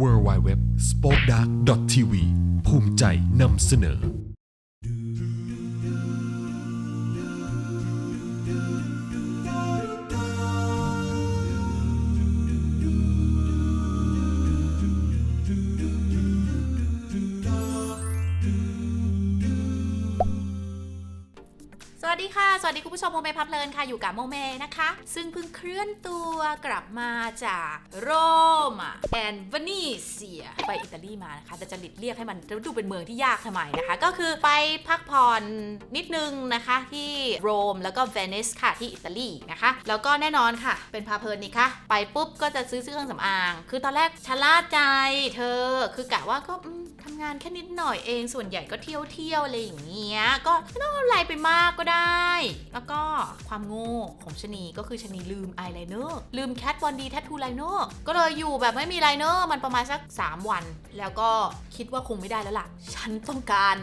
w w w s p o k e d a r k t v ภูมิใจนำเสนอ สวัสดีค่ะ สวัสดีคุณผู้ชมโมเมพับเพลินค่ะ อยู่กับโมเมนะคะ ซึ่งเพิ่งเคลื่อนตัวกลับมาจากโรมแอนเวนิเซีย ไปอิตาลีมานะคะ แต่จะหลิดเรียกให้มันดูเป็นเมืองที่ยากทำไมนะคะ ก็คือไปพักผ่อนนิดนึงนะคะที่โรมแล้วก็เวนิสค่ะที่อิตาลีนะคะ แล้วก็แน่นอนค่ะ เป็นพาเพลินนี่ค่ะไปปุ๊บก็จะซื้อเครื่องสำอาง คือตอนแรกชะล่าใจเธอ คือกะว่าก็ ทำงานแค่นิดหน่อยเองส่วนใหญ่ก็เที่ยวเที่ยวอะไรอย่างเงี้ยก็ไม่ต้องอะไรไปมากก็ได้ แล้วก็ความโง่ของชนีก็คือชนีลืมอายไลเนอร์ลืมแคทบอลดีแททูไลเนอร์ก็เลยอยู่แบบไม่มีไลเนอร์มันประมาณสัก 3 วัน แล้วก็คิดว่าคงไม่ได้แล้วล่ะ ฉันต้องการ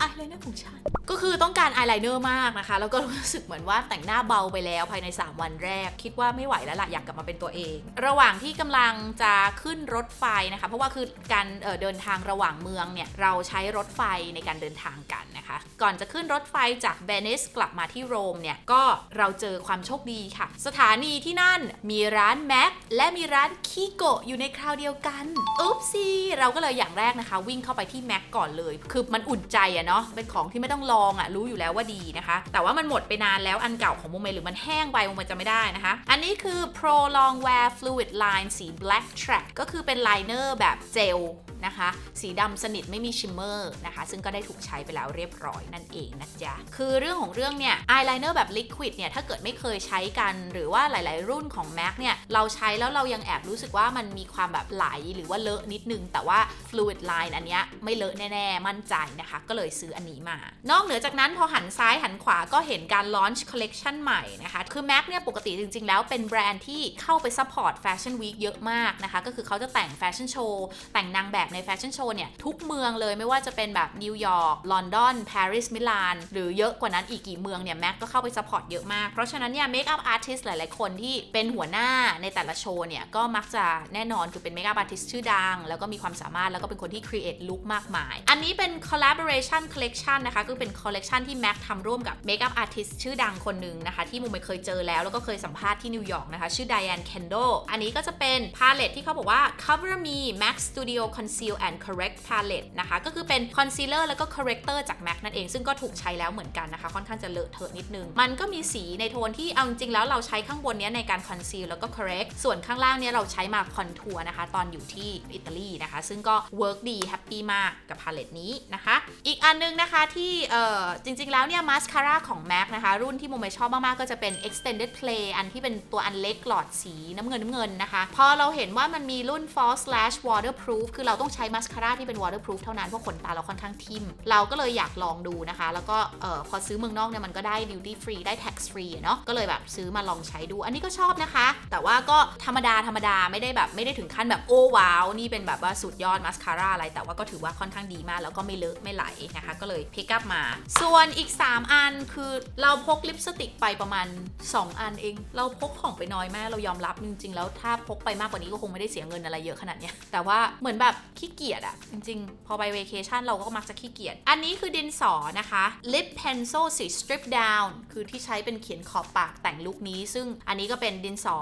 อายไลเนอร์ของฉัน ก็คือต้องการอายไลเนอร์มากนะคะ แล้วก็รู้สึกเหมือนว่าแต่งหน้าเบาไปแล้วภายใน 3 วันแรก คิดว่าไม่ไหวแล้วล่ะอยากกลับมาเป็นตัวเอง ระหว่างที่กำลังจะขึ้นรถไฟนะคะ เพราะว่าคือการเเดินทางระหว่างเมืองเนี่ยเราใช้รถไฟในการเดินทางกันนะคะ ก่อนจะขึ้นรถไฟจากเวนิสกลับมาที่โรมเนี่ยก็เราเจอความโชคดีค่ะ สถานีที่นั่นมีร้านแม็กและมีร้านคิโกะอยู่ในคราวเดียวกันอุ๊บซีเราก็เลยอย่างแรกนะคะ วิ่งเข้าไปที่แม็กก่อนเลย คือมันอุ่นใจอะเนาะเป็นของที่ไม่ต้องลองอะรู้อยู่แล้วว่าดีนะคะ แต่ว่ามันหมดไปนานแล้วอันเก่าของโมเมหรือมันแห้งไปโมเมจะไม่ได้นะคะ อันนี้คือ Pro Long Wear Fluid Line สี Black Track ก็คือเป็นไลเนอร์แบบเจลนะคะ สีดำสนิทไม่มีชิมเมอร์นะคะ ซึ่งก็ได้ถูกใช้ไปแล้วเรียบร้อยนั่นเองนะจ๊ะ คือเรื่องของเรื่องเนี่ยอายไลเนอร์แบบลิควิดเนี่ย ถ้าเกิดไม่เคยใช้กัน หรือว่าหลาย ๆ รุ่นของ MAC เนี่ย เราใช้แล้วเรายังแอบรู้สึกว่ามันมีความแบบไหลหรือว่าเลอะนิดนึง แต่ว่า fluid line อันเนี้ยไม่เลอะแน่ ๆ มั่นใจนะคะ ก็เลยซื้ออันนี้มา นอกเหนือจากนั้นพอหันซ้ายหันขวาก็เห็นการ launch collection ใหม่นะคะ คือ MAC เนี่ยปกติจริง ๆ แล้วเป็นแบรนด์ที่เข้าไป support fashion week เยอะมากนะคะ ก็คือเขาจะแต่งแฟชั่นโชว์แต่งนางแบบในแฟชั่นโชว์เนี่ย ทุกเมืองเลยไม่ว่าจะเป็นแบบนิวยอร์กลอนดอนปารีสมิลานหรือเยอะกว่านั้นอีกกี่เมืองเนี่ยแม็กก็เข้าไป support เยอะมาก เพราะฉะนั้นเนี่ยเมคอัพอาร์ติสหลาย ๆ คนที่เป็นหัวหน้าในแต่ละโชว์เนี่ยก็มักจะแน่นอนคือเป็นเมคอัพอาร์ติสชื่อดัง แล้วก็มีความสามารถแล้วก็เป็นคนที่ create look มากมาย อันนี้เป็น collaboration collection นะคะก็เป็น collection ที่แม็กทำร่วมกับเมคอัพอาร์ติสชื่อดังคนหนึ่งนะคะ ที่มุมไม่เคยเจอแล้ว แล้วก็เคยสัมภาษณ์ที่นิวยอร์กนะคะ ชื่อ Diane Kendall อันนี้ก็จะเป็นพาเลตที่เขาบอกว่า cover me Mac Studio Conceal and Correct Palette นะคะ ก็คือเป็น concealer แล้วก็ corrector จาก MAC นั่นเอง ซึ่งก็ถูกใช้แล้วเหมือนกันนะคะ ค่อนข้างจะเลอะเทอะนิดนึง มันก็มีสีในโทนที่เอาจริงแล้วเราใช้ข้างบนนี้ในการ conceal แล้วก็ correct ส่วนข้างล่างเนี้ยเราใช้มา contour นะคะ ตอนอยู่ที่อิตาลีนะคะ ซึ่งก็ work ดีแฮปปี้มากกับพาเลตนี้นะคะ อีกอันนึงนะคะที่เอ่อจริง ๆ แล้วเนี่ย mascara ของ MAC นะคะ รุ่นที่โมเมชอบมาก ๆ ก็จะเป็น extended play อันที่เป็นตัวอันเล็กหลอดสีน้ำเงินน้ำเงินนะคะ พอเราเห็นว่ามันมีรุ่น false lash waterproof คือเราต้องใช้ mascara ที่เป็น waterproof เท่านั้นเพราะขนตาเราค่อนข้างทิ่ม เราก็เลยอยากลองดูนะคะ แล้วก็เอ่อพอซื้อเมืองนอกเนี่ยมันก็ได้ duty free ได้ tax free อะเนาะก็เลยแบบซื้อมาลองใช้ดู อันนี้ก็ชอบนะคะ แต่ว่าก็ธรรมดาธรรมดาไม่ได้แบบไม่ได้ถึงขั้นแบบโอ้ว้าวนี่เป็นแบบว่าสุดยอด mascara อะไรแต่ว่าก็ถือว่าค่อนข้างดีมากแล้วก็ไม่เลอะไม่ไหลนะคะ ก็เลย pick up มา ส่วนอีก 3 อันคือเราพกลิปสติกไปประมาณ 2 อันเอง เราพกของไปน้อยมากเรายอมรับจริง ๆ แล้วถ้าพกไปมากกว่านี้ก็คงไม่ได้เสียเงินอะไรเยอะขนาดเนี้ยแต่ว่าเหมือนแบบขี้เกียจอะจริง ๆ พอไปเวเคชันเราก็มักจะขี้เกียจอันนี้คือดินสอนะคะ lip pencil สี strip down คือที่ใช้เป็นเขียนขอบปากแต่งลุคนี้ ซึ่งอันนี้ก็เป็นดินสอ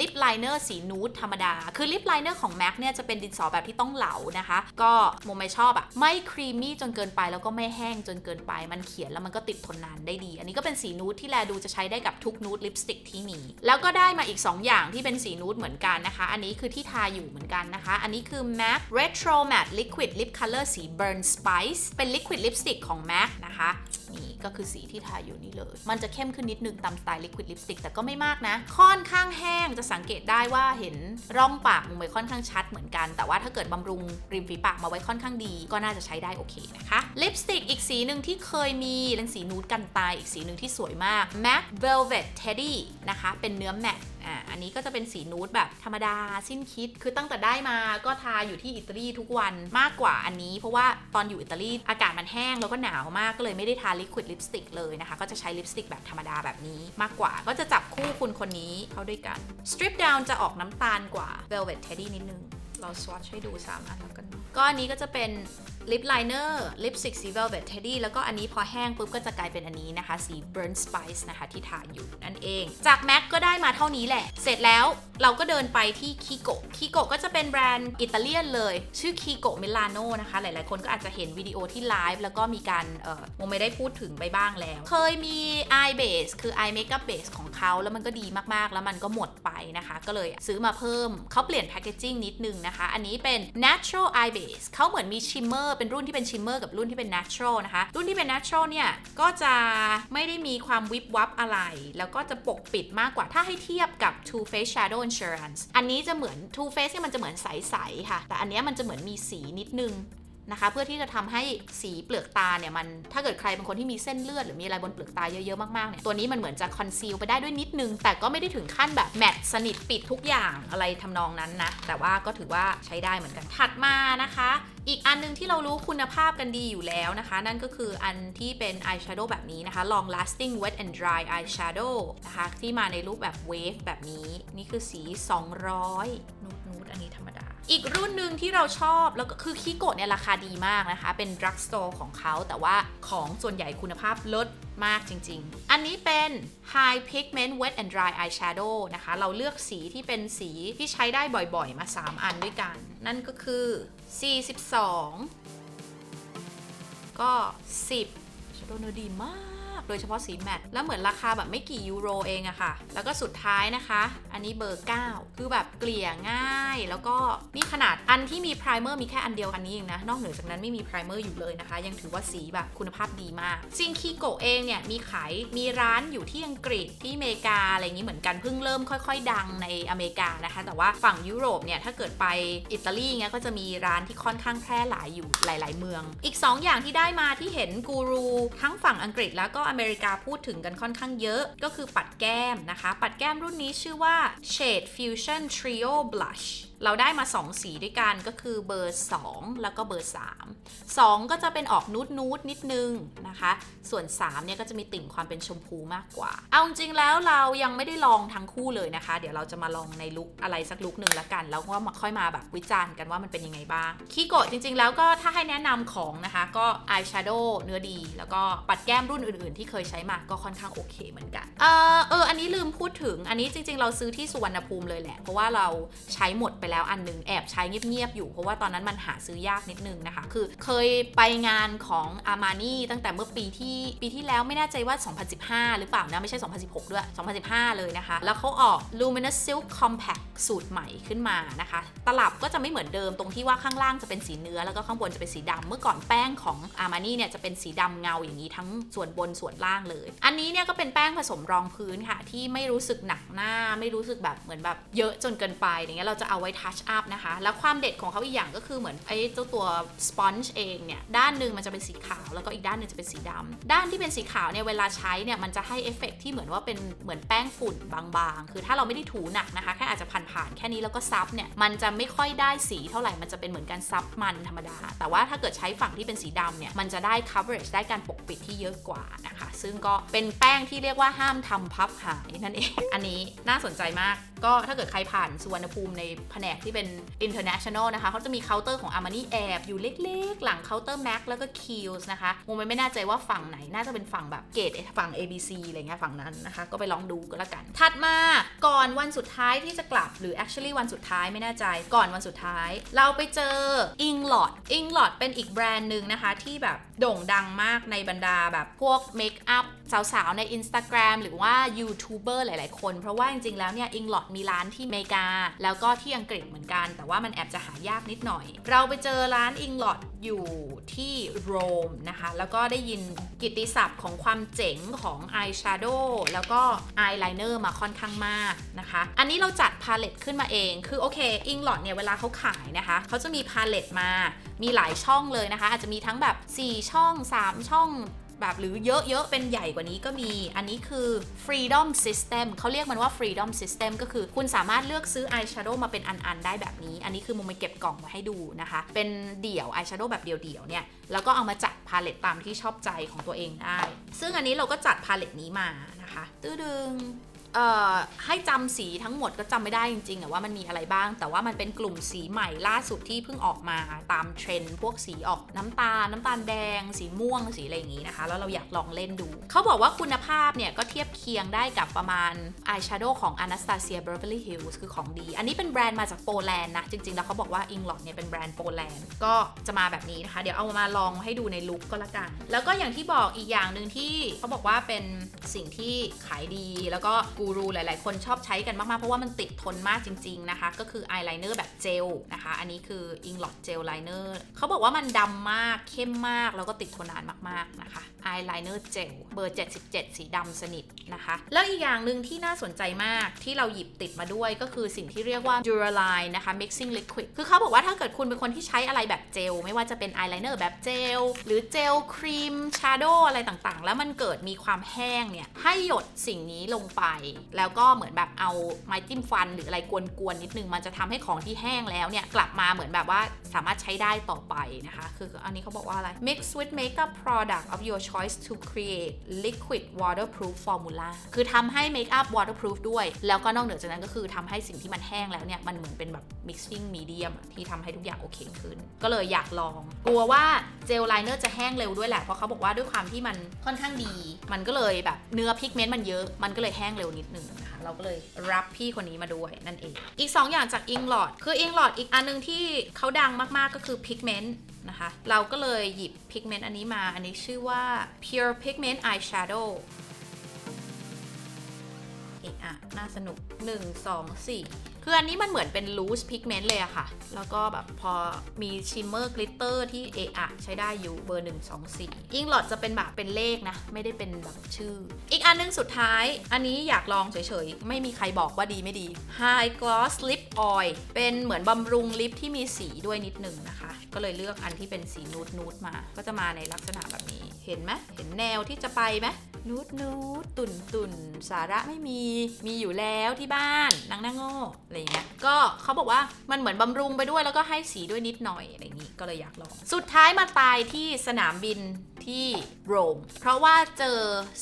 lip liner สีนูดธรรมดา คือ lip liner ของ MAC เนี่ยจะเป็นดินสอแบบที่ต้องเหลานะคะ ก็โมไม่ชอบอะไม่ครีมมี่จนเกินไปแล้วก็ไม่แห้งจนเกินไปมันเขียนแล้วมันก็ติดทนนานได้ดี อันนี้ก็เป็นสีนูดที่แลดูจะใช้ได้กับทุกนูดลิปสติกที่มี แล้วก็ได้มาอีก 2 อย่างที่เป็นสีนูดเหมือนกันนะคะ อันนี้คือที่ทาอยู่เหมือนกันนะคะ อันนี้คือ MAC Retro Matte Liquid Lip Color สี Burn Spice เป็น liquid lipstick ของ MAC นะคะนี่ก็คือสีที่ทาอยู่นี่เลย มันจะเข้มขึ้นนิดนึงตามสไตล์ liquid lipstick แต่ก็ไม่มากนะ ค่อนข้างแห้งจะสังเกตได้ว่าเห็นร่องปากมุมไว้ค่อนข้างชัดเหมือนกัน แต่ว่าถ้าเกิดบำรุงริมฝีปากมาไว้ค่อนข้างดี ก็น่าจะใช้ได้โอเคนะคะลิปสติกอีกสีหนึ่งที่เคยมีเป็นสีนูดกันตายอีกสีหนึ่งที่สวยมาก MAC Velvet Teddy นะคะ เป็นเนื้อแมตต์อ่าอันนี้ก็จะเป็นสีนูดแบบธรรมดาสิ้นคิด คือตั้งแต่ได้มาก็ทาอยู่ที่อิตาลีทุกวันมากกว่าอันนี้ เพราะว่าตอนอยู่อิตาลีอากาศมันแห้งแล้วก็หนาวมากก็เลยไม่ได้ทาลิควิดลิปสติกเลยนะคะ ก็จะใช้ลิปสติกแบบธรรมดาแบบนี้มากกว่า ก็จะจับคู่คุณคนนี้เข้าด้วยกัน Strip Down จะออกน้ำตาลกว่า Velvet Teddy นิดนึง เราสวอชให้ดู 3 อันแล้วกัน ก็อันนี้ก็จะเป็น ลิปไลเนอร์ลิปสติกสี velvet teddy แล้วก็อันนี้พอแห้งปุ๊บก็จะกลายเป็นอันนี้นะคะ สี burn spice นะคะที่ทาอยู่นั่นเอง จาก MAC ก็ได้มาเท่านี้แหละ เสร็จแล้วเราก็เดินไปที่คิโกคิโกก็จะเป็นแบรนด์อิตาเลียนเลย ชื่อคิโกเมลานโนนะคะ หลายๆ คนก็อาจจะเห็นวิดีโอที่ไลฟ์แล้วก็มีการเอ่อโมไม่ได้พูดถึงไปบ้างแล้ว เคยมี eye base คือ eye makeup base ของเขาแล้วมันก็ดีมากๆ แล้วมันก็หมดไปนะคะ ก็เลยซื้อมาเพิ่มเขาเปลี่ยนแพคเกจจิ้งนิดนึงนะคะ อันนี้เป็น natural eye base เขาเหมือนมีชิมเมอร์เป็นรุ่นที่เป็นชิมเมอร์กับรุ่นที่เป็น natural นะคะ รุ่นที่เป็น natural เนี่ย ก็จะไม่ได้มีความวิบวับอะไร แล้วก็จะปกปิดมากกว่าถ้าให้เทียบกับ Too Faced Shadow Insurance อันนี้จะเหมือน Too Faced เนี่ยมันจะเหมือนใสๆค่ะ แต่อันนี้มันจะเหมือนมีสีนิดนึง นะคะ เพื่อที่จะทำให้สีเปลือกตาเนี่ยมันถ้าเกิดใครเป็นคนที่มีเส้นเลือดหรือมีอะไรบนเปลือกตาเยอะๆมากๆเนี่ยตัวนี้มันเหมือนจะคอนซีลไปได้ด้วยนิดนึง แต่ก็ไม่ได้ถึงขั้นแบบแมตสนิทปิดทุกอย่างอะไรทำนองนั้นนะ แต่ว่าก็ถือว่าใช้ได้เหมือนกันถัดมานะคะ อีกอันหนึงที่เรารู้คุณภาพกันดีอยู่แล้วนะคะ นั่นก็คืออันที่เป็นอายแชโดว์แบบนี้นะคะ long lasting wet and dry eyeshadow นะคะที่มาในรูปแบบเวฟแบบนี้ นี่คือสี 200นูดนูดอันนี้ธรรมดา อีกรุ่นหนึ่งที่เราชอบแล้วก็คือคิโกะเนี่ยราคาดีมากนะคะ เป็น drug store ของเขาแต่ว่าของส่วนใหญ่คุณภาพลดมากจริง ๆ อันนี้เป็น high pigment wet and dry eyeshadow นะคะ เราเลือกสีที่เป็นสีที่ใช้ได้บ่อยๆ มา 3 อันด้วยกัน นั่นก็คือ 42 ก็ 10 shadow เนดีมาก โดยเฉพาะสีแมตต์แล้วเหมือนราคาแบบไม่กี่ยูโรเองอะค่ะ แล้วก็สุดท้ายนะคะ อันนี้เบอร์ 9 คือแบบเกลี่ยง่าย แล้วก็นี่ขนาดอันที่มีไพรเมอร์มีแค่อันเดียวอันนี้เองนะ นอกเหนือจากนั้นไม่มีไพรเมอร์อยู่เลยนะคะ ยังถือว่าสีแบบคุณภาพดีมากซิงคีโกเองเนี่ยมีขายมีร้านอยู่ที่อังกฤษที่อเมริกาอะไรอย่างนี้เหมือนกันเพิ่งเริ่มค่อย ๆ ดังในอเมริกานะคะ แต่ว่าฝั่งยุโรปเนี่ยถ้าเกิดไปอิตาลีเงี้ยก็จะมีร้านที่ค่อนข้างแพร่หลายอยู่หลาย ๆ เมือง อีก 2 อย่างที่ได้มาที่เห็นกูรูทั้งฝั่งอังกฤษแล้วก็อเมริกาพูดถึงกันค่อนข้างเยอะก็คือปัดแก้มนะคะ ปัดแก้มรุ่นนี้ชื่อว่า Shade Fusion Trio Blush เราได้มา 2 สีด้วยกันก็คือเบอร์ 2 แล้วก็เบอร์ 3 2 ก็จะเป็นออกนูดนูดนิดนึงนะคะ ส่วน 3 เนี่ยก็จะมีติ่งความเป็นชมพูมากกว่า เอาจริงแล้วเรายังไม่ได้ลองทั้งคู่เลยนะคะ เดี๋ยวเราจะมาลองในลุคอะไรสักลุคหนึ่งละกัน แล้วก็มาค่อยมาแบบวิจารณ์กันว่ามันเป็นยังไงบ้างคีโกะจริง ๆ แล้วก็ถ้าให้แนะนำของนะคะก็อายแชโดว์เนื้อดี แล้วก็ปัดแก้มรุ่นอื่น ๆ ที่เคยใช้มาก็ค่อนข้างโอเคเหมือนกัน เออเอออันนี้ลืมพูดถึงอันนี้จริง ๆ เราซื้อที่สุวรรณภูมิเลยแหละเพราะว่าเราใช้หมดไปแล้วอันหนึงแอบใช้เงียบๆอยู่ เพราะว่าตอนนั้นมันหาซื้อยากนิดนึงนะคะ คือเคยไปงานของอามานี่ตั้งแต่เมื่อปีที่ปีที่แล้วไม่แน่ใจว่า 2015 หรือเปล่านะ ไม่ใช่ 2016 ด้วย 2015 เลยนะคะ แล้วเขาออก Luminous Silk Compact สูตรใหม่ขึ้นมานะคะ ตลับก็จะไม่เหมือนเดิมตรงที่ว่าข้างล่างจะเป็นสีเนื้อ แล้วก็ข้างบนจะเป็นสีดำเมื่อก่อนแป้งของอามานี่เนี่ยจะเป็นสีดำเงาอย่างนี้ทั้งส่วนบนส่วนล่างเลย อันนี้เนี่ยก็เป็นแป้งผสมรองพื้นค่ะ ที่ไม่รู้สึกหนักหน้า ไม่รู้สึกแบบเหมือนแบบเยอะจนเกินไปอย่างเงี้ยเราจะเอาไว้ทชอัพนะคะ แล้วความเด็ดของเขาอีกอย่างก็คือเหมือนไอ้เจ้าตัวสปอนจ์เองเนี่ย ด้านหนึ่งมันจะเป็นสีขาว แล้วก็อีกด้านหนึ่งจะเป็นสีดำด้านที่เป็นสีขาวเนี่ยเวลาใช้เนี่ยมันจะให้เอฟเฟกต์ที่เหมือนว่าเป็นเหมือนแป้งฝุ่นบางๆ คือถ้าเราไม่ได้ถูหนักนะคะ แค่อาจจะผ่านๆแค่นี้แล้วก็ซับเนี่ยมันจะไม่ค่อยได้สีเท่าไหร่มันจะเป็นเหมือนการซับมันธรรมดา แต่ว่าถ้าเกิดใช้ฝั่งที่เป็นสีดำเนี่ยมันจะได้ coverage ได้การปกปิดที่เยอะกว่านะคะ ซึ่งก็เป็นแป้งที่เรียกว่าห้ามทำพับหายนั่นเอง อันนี้น่าสนใจมาก ก็ถ้าเกิดใครผ่านสุวรรณภูมิในแผนกที่เป็น international นะคะเขาจะมีเคาน์เตอร์ของ Armani แอบอยู่เล็กๆ หลังเคาน์เตอร์ Mac แล้วก็ Kiehl's นะคะโมไม่ไม่แน่ใจว่าฝั่งไหนน่าจะเป็นฝั่งแบบเกตฝั่ง ABC อะไรเงี้ยฝั่งนั้นนะคะ ก็ไปลองดูก็แล้วกัน ถัดมาก่อนวันสุดท้ายที่จะกลับหรือ actually วันสุดท้ายไม่แน่ใจก่อนวันสุดท้าย เราไปเจอ Inglot Inglot เป็นอีกแบรนด์หนึ่งนะคะที่แบบโด่งดังมากในบรรดาแบบพวกเมคอัพสาวๆ ใน Instagram หรือว่ายูทูบเบอร์หลายๆ คน เพราะว่าจริงๆ แล้วเนี่ย Inglot มีร้านที่อเมริกา แล้วก็ที่อังกฤษเหมือนกัน แต่ว่ามันแอบจะหายากนิดหน่อย เราไปเจอร้าน Inglot อยู่ที่โรมนะคะ แล้วก็ได้ยินกิติศัพท์ของความเจ๋งของ Eyeshadow แล้วก็ Eyeliner มาค่อนข้างมากนะคะ อันนี้เราจัดพาเลตขึ้นมาเอง คือโอเค Inglot เนี่ยเวลาเขาขายนะคะเขาจะมีพาเลตมามีหลายช่องเลยนะคะ อาจจะมีทั้งแบบ 4 ช่อง 3 ช่อง แบบหรือเยอะๆ เป็นใหญ่กว่านี้ก็มี อันนี้คือ Freedom System เขาเรียกมันว่า Freedom System ก็คือคุณสามารถเลือกซื้อ Eyeshadow มาเป็นอันๆ ได้แบบนี้ อันนี้คือมุมไปเก็บกล่องมาให้ดูนะคะ เป็นเดี่ยว Eyeshadow แบบเดี่ยวๆ เนี่ย แล้วก็เอามาจัดพาเลตตามที่ชอบใจของตัวเองได้ ซึ่งอันนี้เราก็จัดพาเลตนี้มานะคะ ตื้อดึง ให้จำสีทั้งหมดก็จำไม่ได้จริงๆว่ามันมีอะไรบ้าง แต่ว่ามันเป็นกลุ่มสีใหม่ล่าสุดที่เพิ่งออกมาตามเทรนด์พวกสีออกน้ำตาลน้ำตาลแดง สีม่วงสีอะไรอย่างงี้นะคะ แล้วเราอยากลองเล่นดู เขาบอกว่าคุณภาพเนี่ยก็เทียบเคียงได้กับประมาณอายแชโดว์ของ Anastasia Beverly Hills คือของดี อันนี้เป็นแบรนด์มาจากโปแลนด์นะจริงๆ แล้วเขาบอกว่า Inglot เนี่ยเป็นแบรนด์โปแลนด์ก็จะมาแบบนี้นะคะ เดี๋ยวเอามาลองให้ดูในลุคก็แล้วกัน แล้วก็อย่างที่บอกอีกอย่างหนึ่งที่เขาบอกว่าเป็นสิ่งที่ขายดีแล้วก็กรูหลาย ๆ คนชอบใช้กันมาก ๆ เพราะว่ามันติดทนมากจริง ๆ นะคะ ก็คืออายไลเนอร์แบบเจลนะคะ อันนี้คือ Inglot Gel Liner เขาบอกว่ามันดำมากเข้มมาก แล้วก็ติดทนนานมาก ๆ นะคะอายไลเนอร์เจลเบอร์ 77 สีดำสนิทนะคะ แล้วอีกอย่างหนึ่งที่น่าสนใจมากที่เราหยิบติดมาด้วยก็คือสิ่งที่เรียกว่า Duraline นะคะ Mixing Liquid คือเขาบอกว่าถ้าเกิดคุณเป็นคนที่ใช้อะไรแบบเจล ไม่ว่าจะเป็นอายไลเนอร์แบบเจล หรือเจลครีมชาโดอะไรต่างๆ แล้วมันเกิดมีความแห้งเนี่ยให้หยดสิ่งนี้ลงไปแล้วก็เหมือนแบบเอาไม้จิ้มฟัน หรืออะไรกวนๆนิดนึง มันจะทำให้ของที่แห้งแล้วเนี่ยกลับมาเหมือนแบบว่าสามารถใช้ได้ต่อไปนะคะ คืออันนี้เขาบอกว่าอะไร mix with makeup product of your choice to create liquid waterproof formula คือทำให้ makeup waterproof ด้วย แล้วก็นอกเหนือจากนั้นก็คือทำให้สิ่งที่มันแห้งแล้วเนี่ยมันเหมือนเป็นแบบ mixing medium ที่ทำให้ทุกอย่างโอเคขึ้น ก็เลยอยากลอง กลัวว่าเจลไลเนอร์จะแห้งเร็วด้วยแหละเพราะเขาบอกว่าด้วยความที่มันค่อนข้างดี มันก็เลยแบบเนื้อพิกเมนต์มันเยอะมันก็เลยแห้งเร็วนิดนึงนะคะเราก็เลยรับพี่คนนี้มาด้วยนั่นเอง อีก 2 อย่างจากอิงหลอดคืออิงหลอดอีกอันนึงที่เขาดังมากๆก็คือพิกเมนต์นะคะเราก็เลยหยิบพิกเมนต์อันนี้มา อันนี้ชื่อว่า Pure Pigment Eyeshadow เอะอะน่าสนุก 1 2 4 คืออันนี้มันเหมือนเป็น loose pigment เลยอะค่ะ แล้วก็แบบพอมี shimmer glitter ที่เอะอะใช้ได้อยู่เบอร์ 1 2 4อิงหลอดจะเป็นแบบเป็นเลขนะ ไม่ได้เป็นแบบชื่อ อีกอันนึงสุดท้าย อันนี้อยากลองเฉยๆ ไม่มีใครบอกว่าดีไม่ดี High Gloss Lip Oil เป็นเหมือนบำรุงลิปที่มีสีด้วยนิดหนึ่งนะคะ ก็เลยเลือกอันที่เป็นสีนูดนูดมา ก็จะมาในลักษณะแบบนี้ เห็นไหมเห็นแนวที่จะไปไหม นูดนูดตุ่นตุ่นสาระไม่มีมีอยู่แล้วที่บ้านนางน้าโง่อะไรเงี้ยก็เขาบอกว่ามันเหมือนบำรุงไปด้วยแล้วก็ให้สีด้วยนิดหน่อยอะไรอย่างงี้ก็เลยอยากลอง สุดท้ายมาตายที่สนามบินที่โรม เพราะว่าเจอ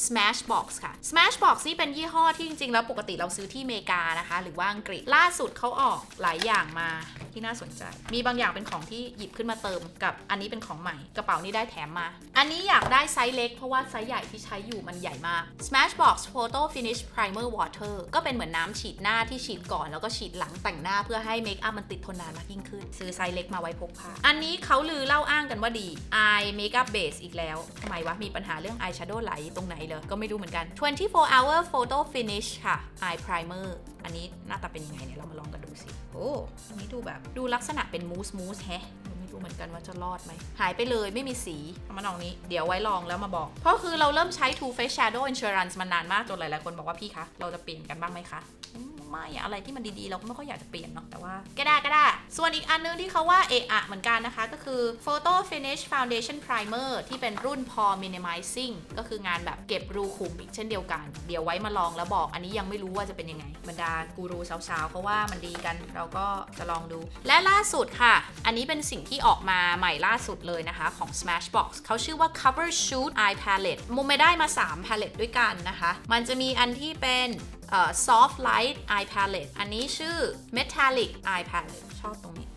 Smashbox ค่ะ Smashbox นี่เป็นยี่ห้อที่จริงๆ แล้วปกติเราซื้อที่อเมริกานะคะ หรือว่าอังกฤษล่าสุดเขาออกหลายอย่างมาที่น่าสนใจ มีบางอย่างเป็นของที่หยิบขึ้นมาเติมกับอันนี้เป็นของใหม่กระเป๋านี้ได้แถมมา อันนี้อยากได้ไซส์เล็กเพราะว่าไซส์ใหญ่ที่ใช้อยู่มันใหญ่มาก Smashbox Photo Finish Primer Water ก็เป็นเหมือนน้ำฉีดหน้าที่ฉีดก่อนแล้วก็ฉีดหลังแต่งหน้าเพื่อให้เมคอัพมันติดทนนานมากยิ่งขึ้น ซื้อไซส์เล็กมาไว้พกพาอันนี้เขาลือเล่าอ้างกันว่าดี Eye Makeup Base อีกแล้วทำไมวะมีปัญหาเรื่อง Eye Shadow ไหลตรงไหนเลยก็ไม่รู้เหมือนกัน 24 Hour Photo Finish ค่ะ Eye Primer อันนี้หน้าตาเป็นยังไงเนี่ยเรามาลองกันดูสิ โอ้อันนี้ดูแบบดูลักษณะเป็นมูสมูสแฮะไม่รู้เหมือนกันว่าจะรอดไหม หายไปเลยไม่มีสีเอามาลองนี้ เดี๋ยวไว้ลองแล้วมาบอก เพราะคือเราเริ่มใช้ Too Faced Shadow Insurance มานานมากจนหลายๆคนบอกว่าพี่คะ เราจะเปลี่ยนกันบ้างไหมคะอืม ไม่อะไรที่มันดีๆ เราก็ไม่ค่อยอยากจะเปลี่ยนเนาะแต่ว่าก็ได้ก็ได้ ส่วนอีกอันนึงที่เขาว่าเอะอะเหมือนกันนะคะ ก็คือ Photo Finish Foundation Primer ที่เป็นรุ่น Pore Minimizing ก็คืองานแบบเก็บรูขุมอีกเช่นเดียวกัน เดี๋ยวไว้มาลองแล้วบอก อันนี้ยังไม่รู้ว่าจะเป็นยังไงบรรดากูรูสาวๆเขาว่ามันดีกันเราก็จะลองดู และล่าสุดค่ะ อันนี้เป็นสิ่งที่ออกมาใหม่ล่าสุดเลยนะคะของ Smashbox เขาชื่อว่า Cover Shoot Eye Palette มุมไม่ได้มา 3 palette ด้วยกันนะคะ มันจะมีอันที่เป็น soft light eye palette อันนี้ชื่อ metallic eye palette ชอบตรงนี้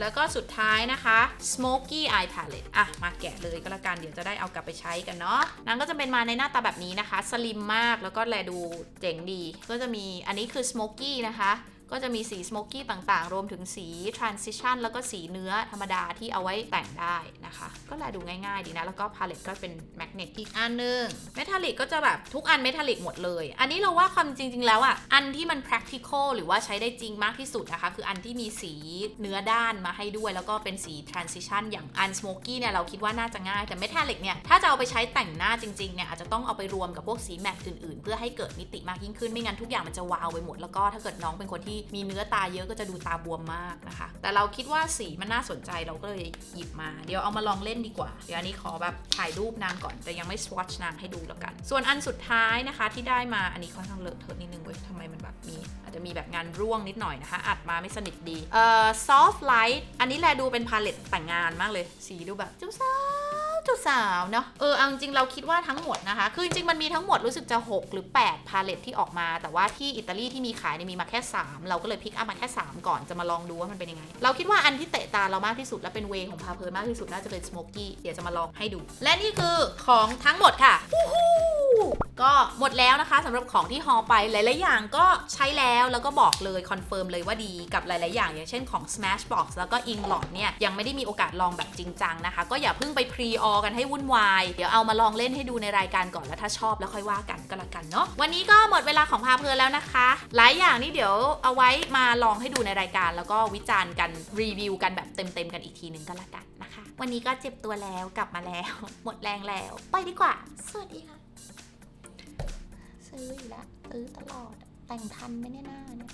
แล้วก็สุดท้ายนะคะ smoky eye palette อะ มาแกะเลยก็แล้วกัน เดี๋ยวจะได้เอากลับไปใช้กันเนาะนางก็จะเป็นมาในหน้าตาแบบนี้นะคะ สลิมมากแล้วก็แลดูเจ๋งดี ก็จะมีอันนี้คือ smoky นะคะ ก็จะมีสี smoky ต่างๆ รวมถึงสี transition แล้วก็สีเนื้อธรรมดาที่เอาไว้แต่งได้นะคะ ก็แลดูง่ายๆดีนะ แล้วก็ palette ก็เป็นแมกเนตอีกอันหนึง metallic ก็จะแบบทุกอัน metallic หมดเลย อันนี้เราว่าความจริงๆแล้วอะ อันที่มัน practical หรือว่าใช้ได้จริงมากที่สุดนะคะ คืออันที่มีสีเนื้อด้านมาให้ด้วย แล้วก็เป็นสี transition อย่างอัน smoky เนี่ยเราคิดว่าน่าจะง่าย แต่ metallic เนี่ยถ้าจะเอาไปใช้แต่งหน้าจริงๆเนี่ยอาจจะต้องเอาไปรวมกับพวกสีแมตต์อื่นๆ เพื่อให้เกิดมิติมากยิ่งขึ้นไม่งั้นทุกอย่างมันจะวาวไปหมดแล้วก็ถ้าเกิดน้องเป็นคนที่มีเนื้อตาเยอะก็จะดูตาบวมมากนะคะ แต่เราคิดว่าสีมันน่าสนใจเราก็เลยหยิบมา เดี๋ยวเอามาลองเล่นดีกว่า เดี๋ยวอันนี้ขอแบบถ่ายรูปนางก่อน แต่ยังไม่ swatch นางให้ดูแล้วกัน ส่วนอันสุดท้ายนะคะที่ได้มา อันนี้ค่อนข้างเลอะเทอะนิดนึงเว้ยทำไมมันแบบมี อาจจะมีแบบงานร่วงนิดหน่อยนะคะ อัดมาไม่สนิทดี เอ่อ soft light อันนี้แลดูเป็นพาเลตแต่งงานมากเลย สีดูแบบเจ้าสา เจ้าสาวเนาะเออเอาจริงเราคิดว่าทั้งหมดนะคะ คือจริงมันมีทั้งหมดรู้สึกจะ 6 หรือ 8 พาเลตที่ออกมา แต่ว่าที่อิตาลีที่มีขายเนี่ยมีมาแค่ 3 เราก็เลยพิกอัพมาแค่ 3 ก่อนจะมาลองดูว่ามันเป็นยังไง เราคิดว่าอันที่เตะตาเรามากที่สุดและเป็นเวของพาเพลินมากที่สุดน่าจะเป็นสโมกกี้เดี๋ยวจะมาลองให้ดู และนี่คือของทั้งหมดค่ะ ก็หมดแล้วนะคะสำหรับของที่ฮอลไปหลาย ๆ อย่างก็ใช้แล้วแล้วก็บอกเลยคอนเฟิร์มเลยว่าดีกับหลาย ๆ อย่าง อย่างเช่นของ Smashbox แล้วก็ i n l o t เนี่ยยังไม่ได้มีโอกาสลองแบบจริงจังนะคะ ก็อย่าเพิ่งไปพรีออกันให้วุ่นวายเดี๋ยวเอามาลองเล่นให้ดูในรายการก่อนแล้วถ้าชอบแล้วค่อยว่ากันก็แล้วกันเนาะวันนี้ก็หมดเวลาของพาเพลินแล้วนะคะ หลายอย่างนี่เดี๋ยวเอาไว้มาลองให้ดูในรายการ แล้วก็วิจารณ์กันรีวิวกันแบบเต็ม ๆ กันอีกทีหนึ่งก็แล้วกันนะคะ วันนี้ก็เจ็บตัวแล้วกลับมาแล้ว หมดแรงแล้ว ไปดีกว่า สวัสดีค่ะ ซื้ออยู่แล้วซื้อตลอด แต่งทันไหมเนี่ยน้าเนี่ย